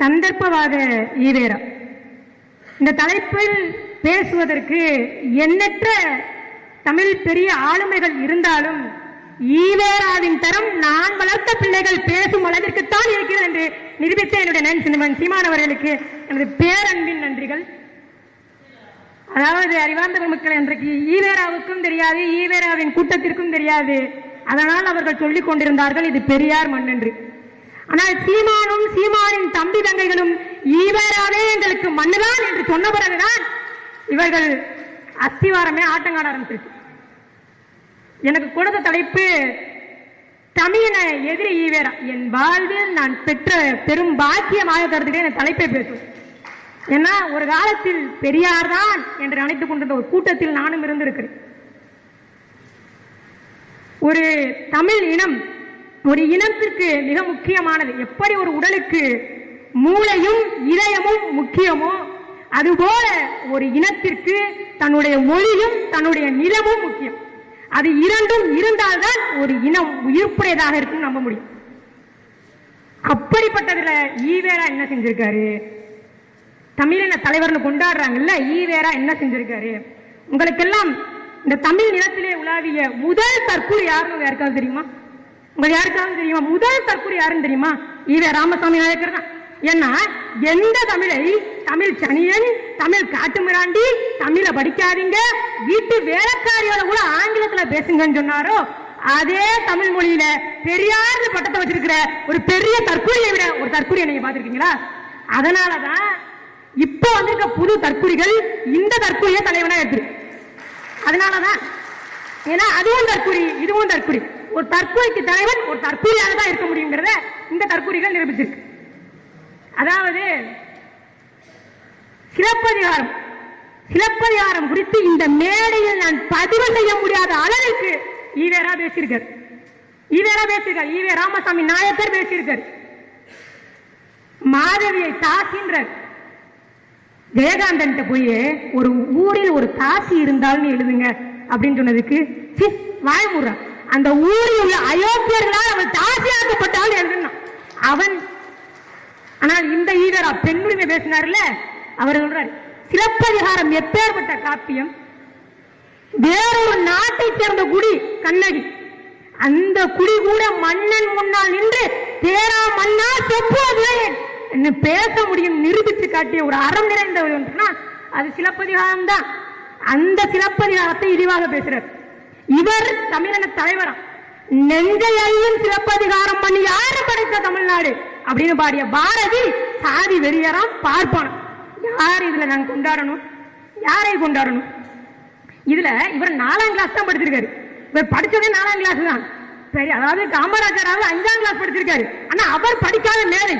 சந்தர்ப்பவாத ஈவேரா இந்த தலைப்பில் பேசுவதற்கு எண்ணற்ற தமிழ் பெரிய ஆளுமைகள் இருந்தாலும் ஈவேராவின் தரம் நான் வளர்த்த பிள்ளைகள் பேசும் அளவிற்குத்தான் இருக்கிறது என்று நிரூபித்த என்னுடைய நன் சின்னவன் சீமானவர்களுக்கு எனது பேரன்பின் நன்றிகள். அதாவது அறிவார்ந்த மக்கள் இன்றைக்கு ஈவேராவுக்கும் தெரியாது ஈவேராவின் கூட்டத்திற்கும் தெரியாது. அதனால் அவர்கள் சொல்லிக் கொண்டிருந்தார்கள் இது பெரியார் மண் என்று ஆனால் சீமானும் சீமானின் தம்பி தங்கைகளும் ஈவேராவே எங்களுக்கு மண்ணுதான் என்று சொன்ன பிறகுதான் இவர்கள் அஸ்திவாரமே ஆட்டங்காட ஆரம்பிச்சிருக்கு. எனக்கு கொடுத்த தலைப்பு தமிழின எதிரி ஈவேரா. என் வாழ்வில் நான் பெற்ற பெரும் பாக்கியமாக கருதுகிறேன் என் தலைப்பை பேசும் ஏன்னா ஒரு காலத்தில் பெரியார் தான் என்று நினைத்துக் கொண்டிருந்த ஒரு கூட்டத்தில் நானும் இருந்திருக்கிறேன். ஒரு தமிழ் இனம் ஒரு இனத்திற்கு மிக முக்கியமானது. எப்படி ஒரு உடலுக்கு மூளையும் இதயமும் முக்கியமோ? அதுபோல ஒரு இனத்திற்கு தன்னுடைய மொழியும் தன்னுடைய நிலமும் முக்கியம். அது இரண்டும் இருந்தால்தான் ஒரு இனம் உயிர்ப்புடையதாக இருக்கும் நம்ப முடியும். அப்படிப்பட்டதுல ஈவேரா என்ன செஞ்சிருக்காரு? தமிழின தலைவர்னு கொண்டாடுறாங்கல்ல ஈவேரா என்ன செஞ்சிருக்காரு? உங்களுக்கெல்லாம் இந்த தமிழ் நிலத்திலே உலாவிய முதல் தற்கொலை யாருன்னு யாருக்காவது தெரியுமா? உங்களுக்கு யாருக்காவது தெரியுமா? முதல் தற்கொலை யாருன்னு தெரியுமா? ஈவே ராமசாமி நாயக்கர் தான் ஏன்னா எந்த தமிழை? தமிழ் சனியன் தமிழ் காட்டு மிராண்டி தமிழை படிக்காதீங்க. வீட்டு வேலைக்காரியோட கூட ஆங்கிலத்துல பேசுங்கன்னு சொன்னாரோ அதே தமிழ் மொழியில பெரியார் பட்டத்தை வச்சிருக்கிற ஒரு பெரிய தற்கொலையை விட ஒரு தற்கொலையை நீங்க பாத்திருக்கீங்களா அதனாலதான் இப்போ வந்திருக்க புது தற்கொலைகள் இந்த தற்கொலையை தலைவனா எடுத்துருக்கு அதனாலதான் ஏன்னா அதுவும் தற்கொலை இதுவும் தற்கொலை. ஒரு தற்கொலைக்கு தலைவன் ஒரு தற்கொலையாக தான் இருக்க முடியுங்கிறத இந்த தற்கொலைகள் நிரூபிச்சிருக்கு. அதாவது சிலப்பதிகாரம் சிலப்பதிகாரம் குறித்து இந்த மேடையில் நான் பதிவு செய்ய முடியாத அளவுக்கு ஈவேரா பேசியிருக்கார். ஈவேரா பேசியிருக்கார். ஈவே ராமசாமி நாயக்கர் பேசியிருக்கார். மாதவியை தாசின்றார் ஜெயகாந்தன் போய் ஒரு ஊரில் ஒரு தாசி இருந்தால்னு எழுதுங்க அப்படின்னு சொன்னதுக்கு சி, அந்த ஊரில் உள்ள அயோக்கியர்களால் அவன் தாசியாக்கப்பட்டால் எழுதுனான் அவன் ஆனால் இந்த ஈகரா பெண்ணுரிமை பேசினார்ல அவர் சொல்றாரு சிலப்பதிகாரம் எப்பேற்பட்ட காப்பியம்? வேறொரு நாட்டை சேர்ந்த குடி கண்ணகி. அந்த குடி கூட மன்னன் முன்னால் நின்று தேரா மன்னா செப்புவதே என்ன பேச முடியும் நிரூபித்து காட்டிய ஒரு அறம் நிறைந்தவர் என்றுனா அது சிலப்பதிகாரம் தான். அந்த சிலப்பதிகாரத்தை இழிவாக பேசுறார். இவர் தமிழன தலைவரா. நெஞ்சையும் சிலப்பதிகாரம் பண்ணி யாரு படைத்த தமிழ்நாடு? அப்படின்னு பாடிய பாரதி சாதி வெறியராம் பார்ப்பான். யார் இதுல நாங்க கொண்டாடணும்? யாரை கொண்டாடணும்? இதுல இவர் நாலாம் கிளாஸ் தான் படிச்சிருக்காரு. இவர் படிச்சதே நாலாம் கிளாஸ் தான். சரி அதாவது காமராஜராவது அஞ்சாம் கிளாஸ் படிச்சிருக்காரு. ஆனா அவர் படிக்காத மேலை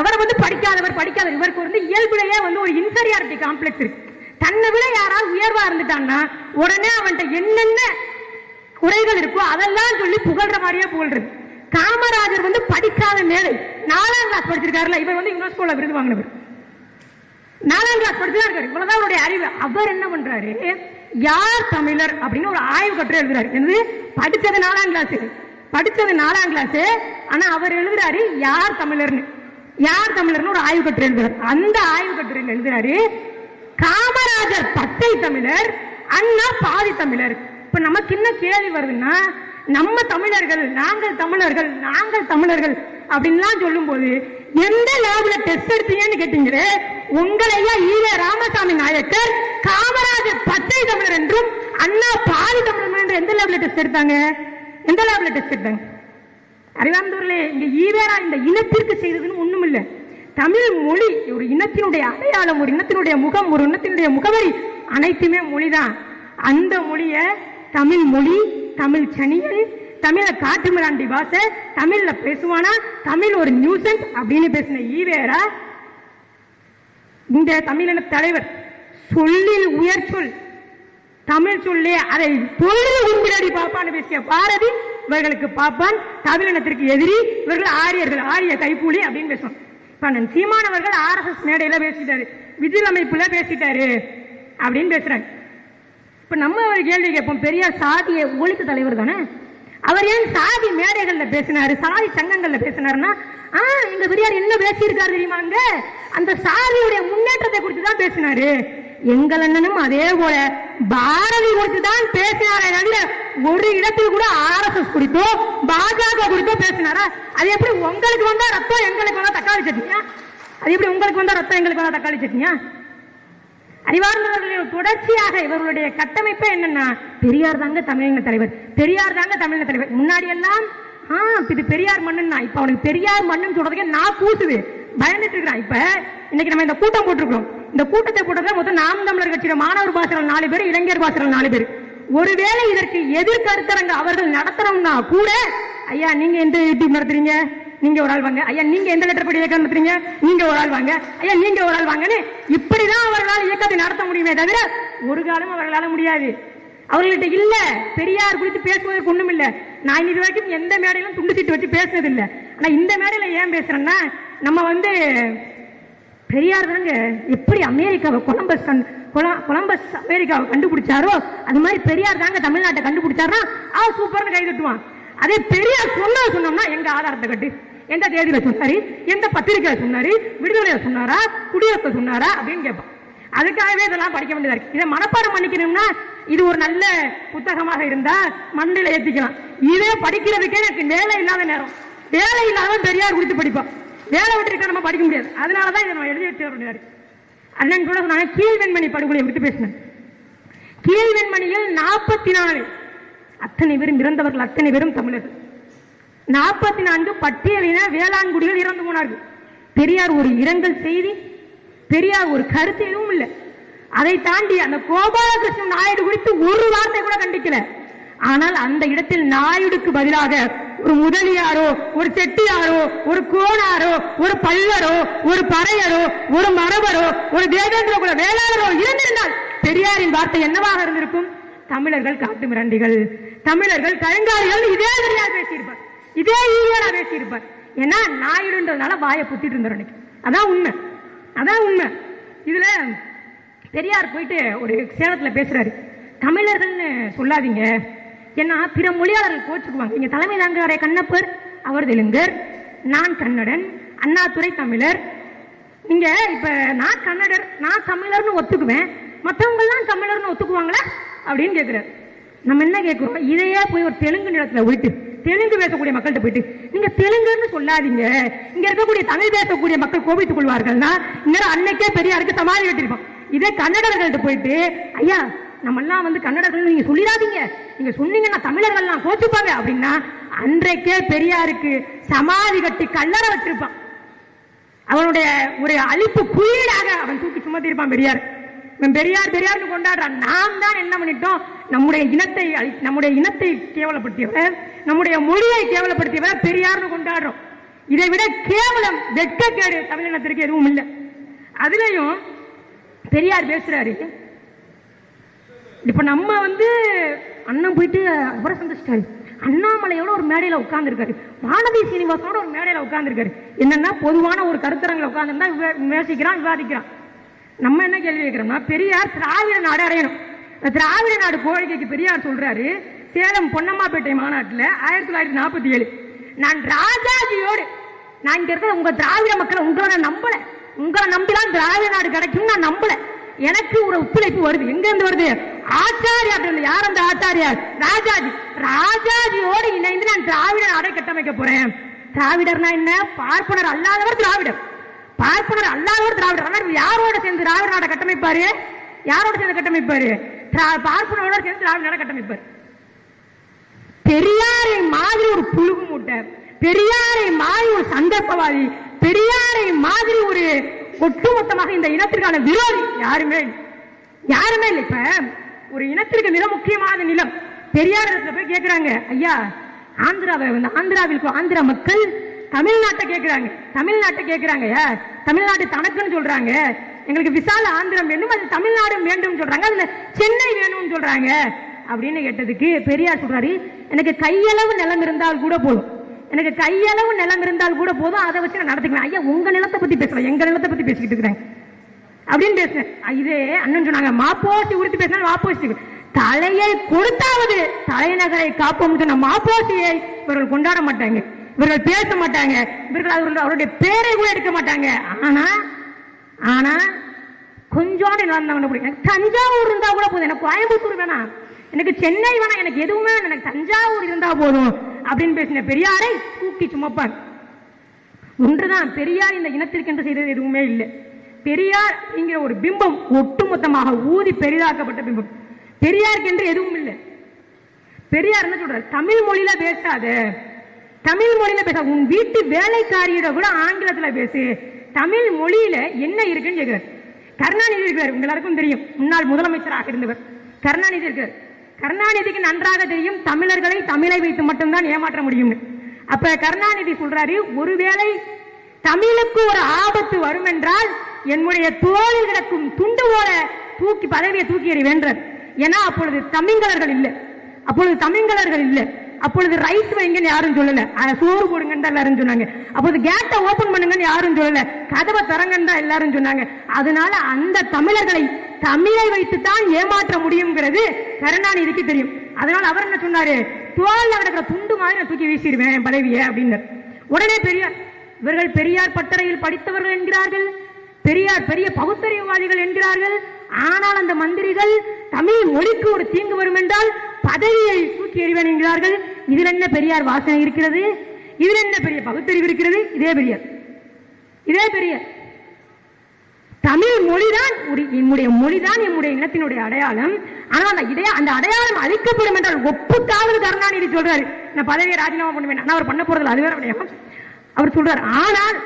அவர் வந்து படிக்காதவர் படிக்காதவர். இவருக்கு வந்து இயல்புலையே வந்து ஒரு இன்ஃபீரியாரிட்டி காம்ப்ளெக்ஸ் இருக்கு. தன்னை விட யாராவது உயர்வா இருந்துட்டான்னா உடனே அவன்கிட்ட என்னென்ன குறைகள் இருக்கோ அதெல்லாம் சொல்லி புகழ்ற மாதிரியே புகழ்றது. காமராஜர் வந்து படிக்காத மேலை நாலாம் கிளாஸ் படிச்சிருக்காருல இவர் வந்து யுனெஸ்கோல விருது வாங்கினவர். நாலாம் கிளாஸ் படிச்சுதான் இருக்காரு. இவ்வளவுதான் அவருடைய அறிவு. அவர் என்ன பண்றாரு? யார் தமிழர் அப்படின்னு ஒரு ஆய்வு கட்டுரை எழுதுறாரு. என்னது? படிச்சது நாலாம் கிளாஸ் படிச்சது நாலாம் கிளாஸ் ஆனா அவர் எழுதுறாரு யார் தமிழர்னு. யார் தமிழர்னு ஒரு ஆய்வு கட்டுரை எழுதுறாரு. அந்த ஆய்வு கட்டுரையில் எழுதுறாரு காமராஜர் பச்சை தமிழர் அண்ணா பாதி தமிழர். இப்ப நமக்கு என்ன கேள்வி வருதுன்னா நம்ம தமிழர்கள் நாங்கள் தமிழர்கள் நாங்கள் தமிழர்கள் அப்படின்லாம் சொல்லும்போது எந்த லேப்ல டெஸ்ட் எடுத்தீங்கன்னு கேட்டீங்களே உங்களையா ஈழ ராமசாமி நாயக்கர் காமராஜர் பச்சை தமிழர் என்றும் அண்ணா பாதி தமிழர் என்று எந்த லேப்ல டெஸ்ட் எடுத்தாங்க? எந்த லேப்ல டெஸ்ட் எடுத்தாங்க? அறிவாந்தூர்லே இங்க ஈவேரா இந்த இனத்திற்கு செய்ததுன்னு ஒண்ணும் இல்லை தமிழ் மொழி ஒரு இனத்தினுடைய அடையாளம் ஒரு இனத்தினுடைய முகம் ஒரு இனத்தினுடைய முகவரி அனைத்துமே மொழிதான். அந்த மொழிய தமிழ் மொழி தமிழ் சனியன் தமிழ காட்டுமிராண்டி பாச தமிழ்ல பேசுவானா தமிழ் ஒரு நியூசன்ஸ் அப்படின்னு பேசின ஈவேரா. இந்த தமிழின தலைவர் சொல்லில் உயர் சொல் தமிழ் சொல்லி அதை பொழுது உண்பினடி பாப்பான்னு பேசிய பாரதி இவர்களுக்கு பாப்பான் தமிழினத்திற்கு எதிரி இவர்கள் ஆரியர்கள் ஆரிய கைப்பூலி அப்படின்னு பேசுவான். இப்ப நான் சீமானவர்கள் ஆர்எஸ்எஸ் மேடையில பேசிட்டாரு விஜில் அமைப்புல பேசிட்டாரு அப்படின்னு பேசுறாங்க இப்ப நம்ம ஒரு கேள்வி கேட்போம். பெரியார் சாதியை ஒழித்த தலைவர் தானே? அவர் ஏன் சாதி மேடைகள்ல பேசினாரு சாதி சங்கங்கள்ல பேசினாருன்னா ஆ எங்க பெரியார் என்ன பேசியிருக்காரு தெரியுமாங்க அந்த சாதியுடைய முன்னேற்றத்தை குறித்து தான் பேசினாரு. எங்கள் அண்ணனும் அதே போல பாரதி குறித்து தான் பேசினாரே தவிர ஒரு இடத்தில் கூட ஆர்எஸ்எஸ் குறித்தோ பாஜக குறித்தோ பேசினாரா? அது எப்படி உங்களுக்கு வந்தா ரத்தம் எங்களுக்கு வந்தா தக்காளி சட்னியா? அது எப்படி உங்களுக்கு வந்தா ரத்தம் எங்களுக்கு வந்தா தக்காளி சட்னியா? அறிவார்ந்தவர்களின் தொடர்ச்சியாக இவர்களுடைய கட்டமைப்பே என்னன்னா பெரியார் தாங்க தமிழக தலைவர். பெரியார் தாங்க தமிழக தலைவர். முன்னாடி எல்லாம் ஆ இது பெரியார் மண்ணுன்னா இப்ப அவனுக்கு பெரியார் மண்ணுன்னு சொல்றதுக்கே நான் கூசுது. பயந்துட்டு இருக்கிறான். இப்ப இன்னைக்கு நம்ம இந்த கூட்டம் போட்டிருக்கிறோம். இந்த கூட்டத்தை போட்டதுல மொத்தம் நாம் தமிழர் கட்சியில மாணவர் பாசனம் நாலு பேர் இளைஞர் பாசனம் நாலு பேர். ஒருவேளை இதற்கு எதிர்கருத்தரங்க அவர்கள் நடத்துறோம்னா கூட ஐயா நீங்க எந்த யூடியூப் நடத்துறீங்க? நீங்க ஒரு ஆள் வாங்க. ஐயா நீங்க எந்த லெட்டர் படி இயக்கம் நடத்துறீங்க நீங்க ஒரு ஆள் வாங்க. ஐயா நீங்க ஒரு ஆள் வாங்கன்னு இப்படிதான் அவர்களால் இயக்கத்தை நடத்த முடியுமே தவிர ஒரு காலம் அவர்களால் முடியாது. அவர்கள்ட்ட இல்ல. பெரியார் குறித்து பேசுவதற்கு ஒண்ணும் இல்ல. நான் இது வரைக்கும் எந்த மேடையிலும் துண்டு சீட்டு வச்சு பேசுனது இல்ல ஆனா இந்த மேடையில ஏன் பேசுறேன்னா நம்ம வந்து பெரியார் தாங்க எப்படி அமெரிக்காவை கொலம்பஸ் கொலம்பஸ் அமெரிக்காவை கண்டுபிடிச்சாரோ அது மாதிரி பெரியார் தாங்க தமிழ்நாட்டை கண்டுபிடிச்சாருன்னா அவர் சூப்பர்னு கை தட்டுவான். அதே பெரியார் சொன்னா சொன்னோம்னா எங்க ஆதாரத்தை கட்டு? எந்த தேதியில சொன்னாரு? எந்த பத்திரிகையில சொன்னாரு? விடுதலையில சொன்னாரா? குடியரசு சொன்னாரா? அப்படின்னு கேட்பான். அதுக்காகவே இதெல்லாம் படிக்க வேண்டியதா இருக்கு. இதை மனப்பாடம் பண்ணிக்கணும்னா இது ஒரு நல்ல புத்தகமாக இருந்தா மண்ணில ஏத்திக்கலாம். இதே படிக்கிறதுக்கே எனக்கு வேலை இல்லாத நேரம். வேலை இல்லாதவன் பெரியார் குறித்து படிப்பான். வேலை விட்டு நம்ம படிக்க முடியாது. அதனாலதான் இதை நம்ம எழுதி வச்சு வேண்டியதா இருக்கு. அண்ணன் கூட சொன்னாங்க கீழ்வெண்மணி படுகொலை குறித்து பேசினேன். கீழ்வெண்மணியில் நாற்பத்தி நாலு. அத்தனை பேரும் இறந்தவர்கள் அத்தனை பேரும் தமிழர்கள். நாற்பத்தி நான்கு பட்டியலின வேளாண்குடிகள் இறந்து போனார்கள். பெரியார் ஒரு இரங்கல் செய்தி பெரியார் ஒரு கருத்து எதுவும் இல்லை. அதை தாண்டி அந்த கோபாலகிருஷ்ணன் நாயுடு குறித்து ஒரு வார்த்தை கூட கண்டிக்கல. ஆனால் அந்த இடத்தில் நாயுடுக்கு பதிலாக ஒரு முதலியாரோ ஒரு செட்டியாரோ ஒரு கோணாரோ ஒரு பல்லரோ ஒரு பறையரோ ஒரு மரபரோ ஒரு தேவேந்திர குல வேளாளரோ இருந்திருந்தால் பெரியாரின் வார்த்தை என்னவாக இருந்திருக்கும்? தமிழர்கள் காட்டு மிராண்டிகள் தமிழர்கள் கருங்காலிகள் இதே பெரியார் பேசியிருப்பார் இதே ஈழா பேசியிருப்பார் ஏன்னா நாயுடுன்றதுனால வாயை புத்திட்டு இருந்தார் அன்னைக்கு அதான் உண்மை. அதான் உண்மை. இதுல பெரியார் போயிட்டு ஒரு சேலத்துல பேசுறாரு. தமிழர்கள்னு சொல்லாதீங்க. ஏன்னா பிற மொழியாளர்கள் கோச்சுக்குவாங்க. இங்க தலைமை தாங்காரே கண்ணப்பர் அவர் தெலுங்கர் நான் கன்னடன் அண்ணாதுரை தமிழர். நீங்க இப்ப நான் கன்னடர் நான் தமிழர்னு ஒத்துக்குவேன். மத்தவங்க எல்லாம் தமிழர்னு ஒத்துக்குவாங்களா? அப்படின்னு கேக்குறாரு. நம்ம என்ன கேட்கிறோம் இதையே போய் ஒரு தெலுங்கு நிலத்துல போயிட்டு தெலுங்கு பேசக்கூடிய மக்கள்கிட்ட போயிட்டு நீங்க தெலுங்குன்னு சொல்லாதீங்க. இங்க இருக்கக்கூடிய தமிழ் பேசக்கூடிய மக்கள் கோபித்துக் கொள்வார்கள்னா இன்னும் அன்னைக்கே பெரியாருக்கு சமாதி கட்டிருப்போம். இதே கன்னடர்கள்ட்ட போயிட்டு ஐயா நம்ம எல்லாம் வந்து கன்னடர்கள் நீங்க சொல்லிடாதீங்க. நீங்க சொன்னீங்கன்னா தமிழர்கள்லாம் கோச்சுப்பாங்க. அப்படின்னா அன்றைக்கே பெரியாருக்கு சமாதி கட்டி கல்லறை வச்சிருப்பான். அவனுடைய ஒரு அழிப்பு குயிலாக அவன் தூக்கி சுமத்திருப்பான் பெரியார். பெரியார் பெரியார்னு கொண்டாடுறான். நாம் தான் என்ன பண்ணிட்டோம்? நம்முடைய இனத்தை அழி- நம்முடைய இனத்தை கேவலப்படுத்தியவர் நம்முடைய மொழியை கேவலப்படுத்தியவர் பெரியார்னு கொண்டாடுறோம். இதை விட கேவலம் வெட்கக்கேடு தமிழினத்திற்கு எதுவும் இல்லை. அதுலேயும் பெரியார் பேசுறாரு இப்போ நம்ம வந்து அண்ணன் போயிட்டு அவரை சந்திச்சிட்டாரு. அண்ணாமலையோட ஒரு மேடையில் உட்காந்துருக்காரு வானதி சீனிவாசனோட ஒரு மேடையில் உட்காந்துருக்காரு என்னன்னா பொதுவான ஒரு கருத்தரங்களை உட்காந்துருந்தா விமர்சிக்கிறான் விவாதிக்கிறான். நம்ம என்ன கேள்வி கேட்கிறோம்னா பெரியார் திராவிட நாடு அடையணும். திராவிட நாடு கோரிக்கைக்கு பெரியார் சொல்றாரு சேலம் பொன்னம்மாப்பேட்டை மாநாட்டில் ஆயிரத்தி தொள்ளாயிரத்தி நாற்பத்தி ஏழு. நான் ராஜாஜியோடு நான் இங்க இருக்கிற உங்க திராவிட மக்களை உங்களை நான் நம்பல. உங்களை நம்பிதான் திராவிட நாடு கிடைக்கும் நான் நம்பல. எனக்கு ஒரு ஒத்துழைப்பு வருது. எங்க இருந்து வருது ஆச்சாரியார் யார் அந்த ஆச்சாரியார்? ராஜாஜி. ராஜாஜியோடு இணைந்து நான் திராவிட நாடை கட்டமைக்க போறேன். திராவிடர்னா என்ன? பார்ப்பனர் அல்லாதவர் திராவிடர். பார்ப்பனர் அல்லாதவர் திராவிடர். யாரோட சேர்ந்து திராவிட நாடை கட்டமைப்பாரு? யாரோட சேர்ந்து கட்டமைப்பாரு? திரா- சேர்ந்து திராவிட நாடை பெரியாரை மாதிரி ஒரு புழுகு மூட்டை பெரியாரை மாதிரி ஒரு சந்தர்ப்பவாதி பெரியாரை மாதிரி ஒரு ஒட்டுமொத்தமாக இந்த இனத்திற்கான விரோதி யாருமே இல்லை. யாருமே இல்லை. இப்ப ஒரு இனத்திற்கு மிக முக்கியமான நிலம் பெரியார் இடத்துல போய் கேட்கிறாங்க ஐயா ஆந்திராவை வந்து ஆந்திராவில் ஆந்திரா மக்கள் தமிழ்நாட்டை கேட்கிறாங்க தமிழ்நாட்டை கேட்கிறாங்க தமிழ்நாட்டு தனக்குன்னு சொல்றாங்க. எங்களுக்கு விசால ஆந்திரம் வேண்டும் அது தமிழ்நாடு வேண்டும் சொல்றாங்க. அதுல சென்னை வேணும்னு சொல்றாங்க. அப்படின்னு கேட்டதுக்கு பெரியார் சொல்றாரு எனக்கு கையளவு நிலம் இருந்தால் கூட போதும். எனக்கு கையளவு நிலம் இருந்தால் கூட போதும் அதை வச்சு நான் நடத்திக்கிறேன். ஐயா உங்க நிலத்தை பத்தி பேசுறேன் எங்க நிலத்தை பத்தி பேசிக்கிட்டு இருக்கிறேன். அப்படின்னு பேசுறேன். இதே அண்ணன் சொன்னாங்க மாப்போசி உறுத்தி பேசினா மாப்போசி தலையை கொடுத்தாவது தலைநகரை காப்போம் சொன்ன மாப்போசியை இவர்கள் கொண்டாட மாட்டாங்க. இவர்கள் பேச மாட்டாங்க. இவர்கள் அவர்கள் அவருடைய பேரை கூட எடுக்க மாட்டாங்க. ஆனா ஆனா கொஞ்சோண்டு நிலம் தான் பிடிக்கும் எனக்கு தஞ்சாவூர் இருந்தா கூட போதும். எனக்கு கோயம்புத்தூர் வேணாம் எனக்கு சென்னை வேணாம் எனக்கு எதுவுமே வேணாம். எனக்கு தஞ்சாவூர் இருந்தா போதும் அப்படின்னு பேசின பெரியாரை தூக்கி சுமப்பார். ஒன்றுதான். பெரியார் இந்த இனத்திற்கென்று செய்தது எதுவுமே இல்லை. பெரியார் என்கிற ஒரு பிம்பம் ஒட்டுமொத்தமாக ஊதி பெரிதாக்கப்பட்ட பிம்பம். பெரியாருக்கு என்று எதுவும் இல்லை. பெரியார் என்ன சொல்றாரு? தமிழ் மொழியில பேசாத. தமிழ் மொழியில பேச உன் வீட்டு வேலைக்காரியிட கூட ஆங்கிலத்துல பேசு. தமிழ் மொழியில என்ன இருக்குன்னு கேட்கிறார் கருணாநிதி இருக்கிறார் எல்லாருக்கும் தெரியும். முன்னாள் முதலமைச்சராக இருந்தவர். கருணாநிதி இருக்கிறார் கருணாநிதிக்கு நன்றாக தெரியும் தமிழர்களை தமிழை வைத்து மட்டும்தான் ஏமாற்ற முடியும்னு. அப்ப கருணாநிதி சொல்றாரு ஒருவேளை தமிழுக்கு ஒரு ஆபத்து வரும் என்றால் என்னுடைய தோளில் கிடக்கும் துண்டு போல தூக்கி பதவியை தூக்கி எறிவேன்றார். ஏன்னா அப்பொழுது தமிழர்கள் இல்லை. அப்பொழுது தமிழர்கள் இல்லை. அப்பொழுது ரைஸ் வைங்கன்னு யாரும் சொல்லல. சோறு போடுங்கன்னு தான் எல்லாரும் சொன்னாங்க. அப்போது கேட்டை ஓபன் பண்ணுங்கன்னு யாரும் சொல்லல. கதவை தரங்கன்னு தான் எல்லாரும் சொன்னாங்க. அதனால அந்த தமிழர்களை தமிழை வைத்து தான் ஏமாற்ற முடியுங்கிறது கருணாநிதிக்கு தெரியும். அதனால அவர் என்ன சொன்னாரு? தோல்ல கிடக்கிற துண்டு மாதிரி நான் தூக்கி வீசிடுவேன் என் பதவியை அப்படின்னு உடனே பெரியார் இவர்கள் பெரியார் பட்டறையில் படித்தவர்கள் என்கிறார்கள். பெரியார் பெரிய பகுத்தறிவுவாதிகள் என்கிறார்கள். ஆனால் அந்த மந்திரிகள் தமிழ் மொழிக்கு ஒரு தீங்கு வரும் என்றால் பதவியை தூக்கி எறிவேன் என்கிறார்கள் இதில் என்ன பெரியார் வாசனை இருக்கிறது? இதில் என்ன பெரிய பகுத்தறிவு இருக்கிறது? இதே பெரியார். இதே பெரியார். தமிழ் மொழிதான் என்னுடைய மொழிதான் என்னுடைய இனத்தினுடைய அடையாளம். ஆனால் அந்த இடைய அந்த அடையாளம் அழிக்கப்படும் என்றால் ஒப்புத்தாவது கருணாநிதி சொல்றாரு. நான் பதவியை ராஜினாமா பண்ணுவேன். அவர் பண்ண போறது அது வேற விடயம். அவர் சொல்றார் ஆனால்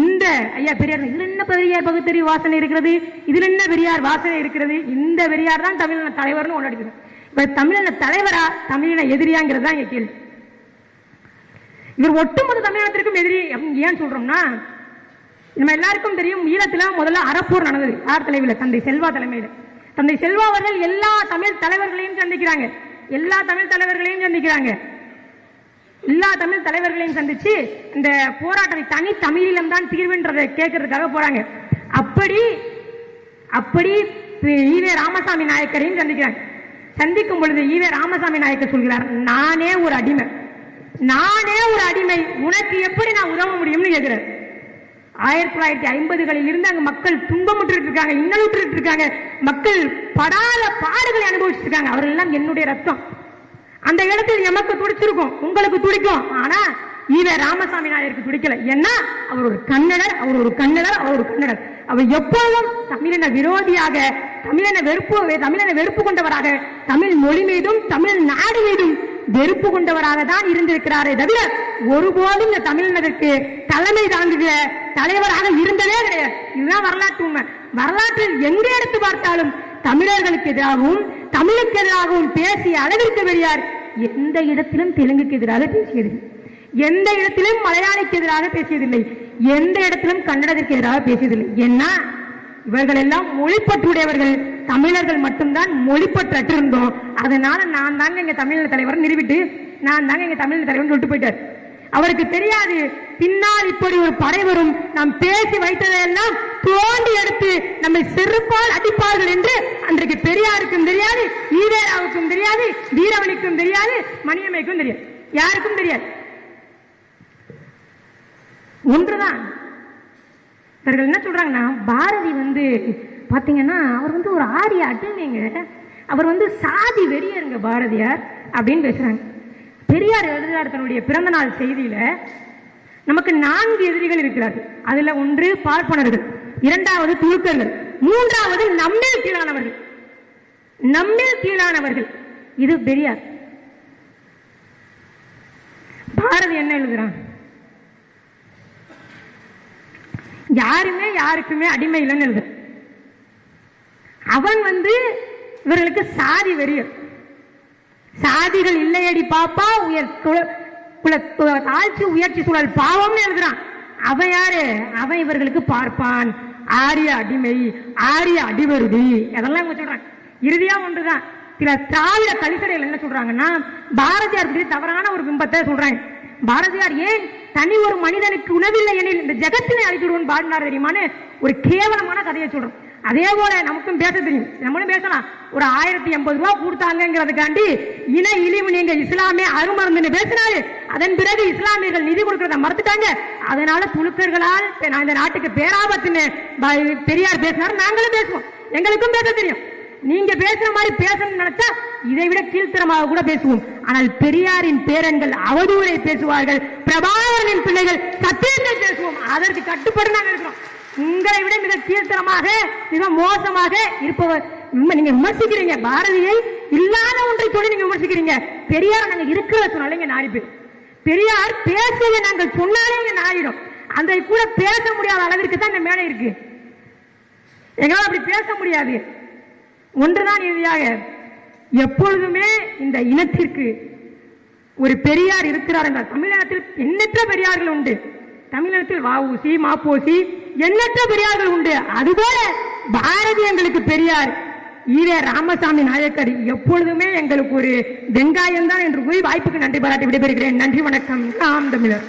இந்த ஐயா பெரியார் இதுல என்ன பெரியார் பகுத்தறிவு வாசனை இருக்கிறது? இதுல என்ன பெரியார் வாசனை இருக்கிறது? இந்த பெரியார் தான் தமிழ் தலைவர்னு கொண்டாடிக்கிறது இப்போ தமிழின தலைவரா தமிழின எதிரியாங்கிறது தான் இங்கே கேள்வி. இவர் ஒட்டுமொத்த தமிழகத்திற்கும் எதிரி அப்படின்னு ஏன் சொல்றோம்னா நம்ம எல்லாருக்கும் தெரியும் ஈழத்துல முதல்ல அறப்போர் நடந்தது யார் தலைவியில் தந்தை செல்வா தலைமையில். தந்தை செல்வா அவர்கள் எல்லா தமிழ் தலைவர்களையும் சந்திக்கிறாங்க. எல்லா தமிழ் தலைவர்களையும் சந்திக்கிறாங்க. எல்லா தமிழ் தலைவர்களையும் சந்திச்சு இந்த போராட்டத்தை தனி தமிழீழம் தான் தீர்வுன்றதை கேட்கறதுக்காக போறாங்க. அப்படி அப்படி ஈவே ராமசாமி நாயக்கரையும் சந்திக்கிறாங்க. சந்திக்கும் பொழுது ஈவே ராமசாமி நாயக்கர் சொல்கிறார் நானே ஒரு அடிமை. நானே ஒரு அடிமை. உனக்கு எப்படி நான் உதவ முடியும்னு கேட்கிறார். ஆயிரத்தி தொள்ளாயிரத்தி ஐம்பதுகளில் இருந்து அங்க மக்கள் துன்பமுற்று இருக்காங்க இன்னலுற்று இருக்காங்க. மக்கள் படாத பாடுகளை அனுபவிச்சுட்டு இருக்காங்க. அவர்கள் எல்லாம் என்னுடைய ரத்தம். அந்த இடத்தில் எமக்கு துடிச்சிருக்கும் உங்களுக்கு துடிக்கும். ஆனா ஈவே ராமசாமி நாயருக்கு துடிக்கல. ஏன்னா அவர் ஒரு கன்னடர் அவர் ஒரு கன்னடர் அவர் ஒரு கன்னடர் அவர் எப்போதும் தமிழின விரோதியாக தமிழன வெறுப்பு தமிழனை வெறுப்பு கொண்டவராக தமிழ் மொழி மீதும் தமிழ் நாடு மீதும் வெறுப்பு கொண்டவராக தான் இருந்திருக்கிறாரே தவிர ஒருபோதும் இந்த தமிழினருக்கு தலைமை தாங்குகிற தலைவராக இருந்ததே கிடையாது. இதுதான் வரலாற்று உண்மை. வரலாற்றில் எங்க எடுத்து பார்த்தாலும் தமிழர்களுக்கு எதிராகவும் தமிழுக்கு எதிராகவும் பேசிய அளவிற்கு பெரியார் எந்த இடத்திலும் தெலுங்குக்கு எதிராக பேசியதில்லை. எந்த இடத்திலும் மலையாளிக்கு எதிராக பேசியதில்லை. எந்த இடத்திலும் கன்னடத்திற்கு எதிராக பேசியதில்லை. என்ன இவர்கள் எல்லாம் மொழிப்பற்றுடையவர்கள். தமிழர்கள் மட்டும்தான் மொழிப்பற்று இருந்தோம் அதனால நான் தாங்க எங்க தமிழக தலைவர் நிறுவிட்டு நான் தாங்க எங்க தமிழக தலைவர் சொல்லிட்டு போயிட்டார். அவருக்கு தெரியாது பின்னால் இப்படி ஒரு படை வரும். நாம் பேசி வைத்ததையெல்லாம் தோண்டி எடுத்து நம்மை செருப்பால் அடிப்பார்கள் என்று அன்றைக்கு பெரியாருக்கும் தெரியாது ஈவேராவுக்கும் தெரியாது வீரவனுக்கும் தெரியாது மணியம்மைக்கும் தெரியாது. யாருக்கும் தெரியாது. ஒன்றுதான். இவர்கள் என்ன சொல்றாங்கன்னா பாரதி வந்து பாத்தீங்கன்னா அவர் வந்து ஒரு ஆரிய அடிமைங்க அவர் வந்து சாதி வெறியருங்க பாரதியார் அப்படின்னு பேசுறாங்க. பெரியார் எழுதுகிறார் தன்னுடைய பிறந்த நாள் செய்தியில. நமக்கு நான்கு எதிரிகள் இருக்கிறார்கள். அதுல ஒன்று பார்ப்பனர்கள் இரண்டாவது துருக்கர்கள் மூன்றாவது நம்மில் கீழானவர்கள். நம்மில் கீழானவர்கள். இது பெரியார். பாரதி என்ன எழுதுறான்? யாருமே யாருக்குமே அடிமை இல்லைன்னு எழுது. அவன் வந்து இவர்களுக்கு சாதி வெறியர். சாதிகள் இல்லையடி பாப்பா உயர் குல- குல- கு- தாழ்ச்சி உயர்ச்சி சூழல் பாவம்னு எழுதுறான். அவன் யாரு? அவன் இவர்களுக்கு பார்ப்பான். ஆரிய அடிமை ஆரிய அடிவருதி. அதெல்லாம் இவங்க சொல்றாங்க. இறுதியா ஒன்றுதான். சில திராவிட கலிசடைகள் என்ன சொல்றாங்கன்னா பாரதியார் பற்றி தவறான ஒரு பிம்பத்தை சொல்றாங்க. பாரதியார் ஏன் தனி ஒரு மனிதனுக்கு உணவில்லை எனில் இந்த ஜெகத்தினை அழித்துடுவோம் பாடினார் தெரியுமான்னு ஒரு கேவலமான கதையை சொல்றோம். அதே போல நமக்கும் பேச தெரியும். நம்மளும் பேசலாம். ஒரு ஆயிரத்தி எண்பது ரூபா கொடுத்தாங்கிறதுக்காண்டி இன இழிவு நீங்க இஸ்லாமிய அருமருந்துன்னு பேசினாரு. அதன் பிறகு இஸ்லாமியர்கள் நிதி கொடுக்கறத மறுத்துட்டாங்க. அதனால துலுக்கர்களால் நான் இந்த நாட்டுக்கு பேராபத்துன்னு பெரியார் பேசினாரு. நாங்களும் பேசுவோம். எங்களுக்கும் பேச தெரியும். நீங்க பேசுற மாதிரி பேசணும்னு நினைச்சா இதை விட கீழ்த்தரமாக கூட பேசுவோம். ஆனால் பெரியாரின் பேரன்கள் அவதூறை பேசுவார்கள். பிரபாகரனின் பிள்ளைகள் சத்தியத்தை பேசுவோம். அதற்கு கட்டுப்பட்டு நாங்க இருக்கிறோம். உங்களை விட மிக கீழ்த்தரமாக மிக மோசமாக இருப்பவர் உண்மை நீங்க விமர்சிக்கிறீங்க. பாரதியை இல்லாத ஒன்றை சொல்லி நீங்க விமர்சிக்கிறீங்க. பெரியார் நாங்க இருக்கிற சொன்னாலே இங்க நாடி போயிடும். பெரியார் பேசுவதை நாங்கள் சொன்னாலே இங்க நாடிடும் அந்த கூட பேச முடியாத அளவிற்கு தான் இந்த மேடை இருக்கு. எங்களால் அப்படி பேச முடியாது. ஒன்றுதான் இறுதியாக. எப்பொழுதுமே இந்த இனத்திற்கு ஒரு பெரியார் இருக்கிறார் என்றால் தமிழகத்தில் எண்ணற்ற பெரியார்கள் உண்டு. தமிழகத்தில் வாவூசி மாப்போசி எண்ணற்ற பெரியார்கள் உண்டு. அதுபோல பாரதி எங்களுக்கு பெரியார் ஈரே ராமசாமி நாயக்கர் எப்பொழுதுமே எங்களுக்கு ஒரு வெங்காயம் தான் என்று கூறி வாய்ப்புக்கு நன்றி பாராட்டி விடைபெறுகிறேன். நன்றி வணக்கம். ஆம் தமிழர்.